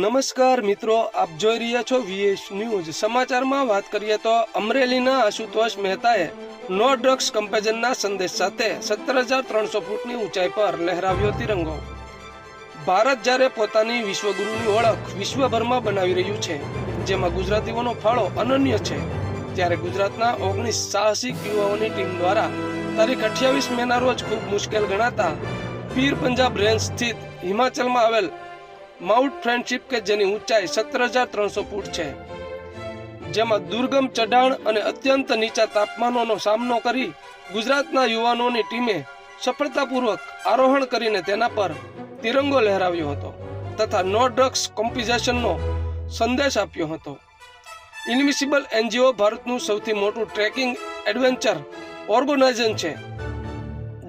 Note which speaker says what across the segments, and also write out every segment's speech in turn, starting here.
Speaker 1: નમસ્કાર મિત્રો, આપ જોઈ રહ્યા છો વીએસ ન્યૂઝ. સમાચારમાં વાત કરીએ તો અમરેલીના આશુતોષ મહેતાએ નો ડ્રગ્સ કમ્પેઝનના સંદેશ સાથે સત્તર હજાર ત્રણસો ફૂટની ઊંચાઈ પર લહેરાવ્યો તિરંગો. ભારત જ્યારે પોતાની વિશ્વગુરુની ઓળખ વિશ્વભરમાં બનાવી રહ્યું છે, જેમાં ગુજરાતીઓનો ફાળો અનન્ય છે, ત્યારે ગુજરાતના ઓગણીસ સાહસિક યુવાઓની ટીમ દ્વારા તારીખ અઠ્યાવીસ મેના રોજ ખૂબ મુશ્કેલ ગણાતા પીર પંજાબ રેન્જ સ્થિત હિમાચલમાં આવેલ માઉન્ટ ફ્રેન્ડશિપ કે જેની ઊંચાઈ સત્તર હજાર ત્રણસો ફૂટ છે. જેમાં દુર્ગમ ચઢાણ અને અત્યંત નીચા તાપમાનોનો સામનો કરી ગુજરાતના યુવાનોની ટીમે સફળતાપૂર્વક આરોહણ કરીને તેના પર તિરંગો લહેરાવ્યો હતો તથા નો ડ્રગ્સ કોમ્પિઝેશનનો સંદેશ આપ્યો હતો. ઇન્વિસિબલ એનજીઓ ભારતનું સૌથી મોટું ટ્રેકિંગ એડવેન્ચર ઓર્ગેનાઇઝેશન છે.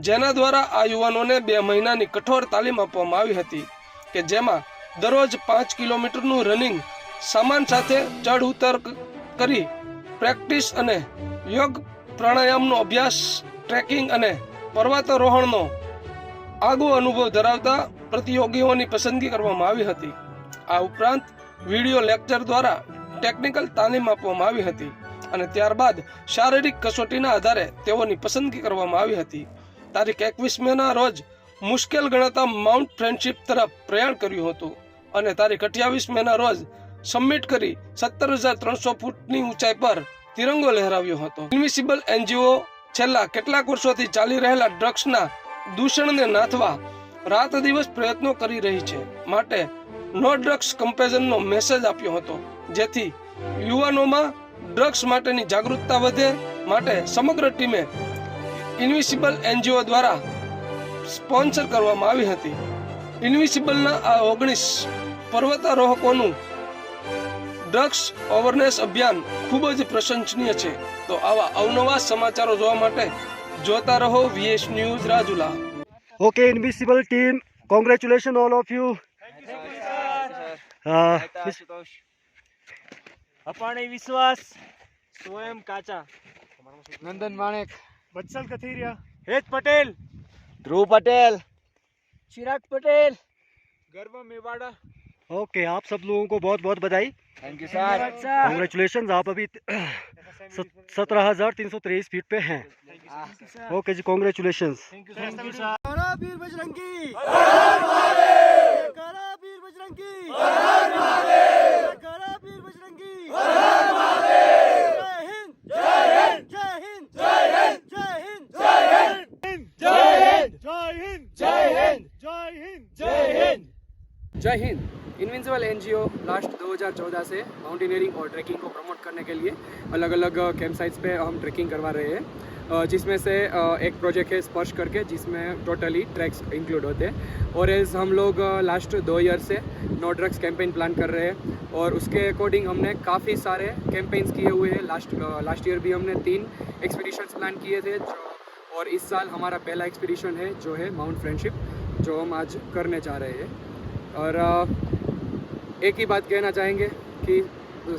Speaker 1: જેના દ્વારા આ યુવાનોને બે મહિનાની કઠોર તાલીમ આપવામાં આવી હતી કે જેમાં દરરોજ પાંચ કિલોમીટરનું રનિંગ સામાન સાથે ચઢ ઉતર કરી પ્રેક્ટિસ અને યોગ પ્રાણાયામનો અભ્યાસ, ટ્રેકિંગ અને પર્વતારોહણનો આગવો અનુભવ ધરાવતા પ્રતિયોગીઓની પસંદગી કરવામાં આવી હતી. આ ઉપરાંત વિડિયો લેક્ચર દ્વારા ટેકનિકલ તાલીમ આપવામાં આવી હતી અને ત્યારબાદ શારીરિક કસોટીના આધારે તેઓની પસંદગી કરવામાં આવી હતી. તારીખ એકવીસ મેના રોજ મુશ્કેલ ગણાતા માઉન્ટ ફ્રેન્ડશિપ તરફ પ્રયાણ કર્યું હતું અને તારીખ અઠ્યાવીસ મેના રોજ સબમિટ કરી સત્તર હજાર ત્રણસો ફૂટની ઊંચાઈ પર તિરંગો લહેરાવ્યો હતો. ઇન્વિસિબલ એનજીઓ છેલ્લા કેટલાક વર્ષોથી ચાલી રહેલા ડ્રગ્સના દૂષણને નાથવા રાત દિવસ પ્રયત્નો કરી રહી છે. માટે નો ડ્રગ્સ કમ્પેઝનનો મેસેજ આપ્યો હતો, જેથી યુવાનોમાં ડ્રગ્સ માટેની જાગૃતતા વધે. માટે સમગ્ર ટીમે ઇન્વિસિબલ એનજીઓ દ્વારા સ્પોન્સર કરવામાં આવી હતી. ઇન્વિસિબલના આ ઓગણીસ પર્વતારોહકોનું ડ્રગ્સ અવેરનેસ અભિયાન ખૂબ જ પ્રશંસનીય છે. તો આવા અવનવા સમાચારો જોવા માટે જોતા રહો VS news Rajula.
Speaker 2: Okay Invisible team congratulation all of you.
Speaker 3: અપાણી વિશ્વાસ સ્વયં કાચા.
Speaker 4: નંદન માણેક.
Speaker 3: વત્સલ કથિરિયા. હેત પટેલ.
Speaker 4: ध्रुव पटेल।
Speaker 3: चिराग पटेल। गर्व मेवाड़ा।
Speaker 2: ओके आप सब लोगों को बहुत बहुत बधाई
Speaker 4: थैंक यू सर
Speaker 2: कंग्रेचुलेशन आप अभी सत्रह हज़ार तीन सौ तेईस फीट पे हैं। ओके जी कॉन्ग्रेचुलेशन बजरंगी। जय हिंद।
Speaker 5: इनविंसिबल एनजीओ लास्ट 2014 से माउंटेनियरिंग और ट्रैकिंग को प्रमोट करने के लिए अलग अलग कैंप साइट्स पे हम ट्रैकिंग करवा रहे हैं। जिसमें से एक प्रोजेक्ट है स्पर्श करके, जिसमें टोटली ट्रैक्स इंक्लूड होते हैं। और एज हम लोग लास्ट दो ईयर से नो ड्रग्स कैंपेन प्लान कर रहे हैं। और उसके अकॉर्डिंग हमने काफ़ी सारे कैंपेन्स किए हुए हैं। लास्ट लास्ट ईयर भी हमने तीन एक्सपीडिशंस प्लान किए थे और इस साल हमारा पहला एक्सपीडिशन है, जो है माउंट फ्रेंडशिप जो हम आज करने जा रहे हैं। और एक ही बात कहना चाहेंगे कि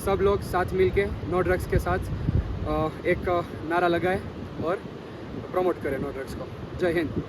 Speaker 5: सब लोग साथ मिल के नो ड्रग्स के साथ एक नारा लगाए और प्रमोट करें नो ड्रग्स को। जय हिंद।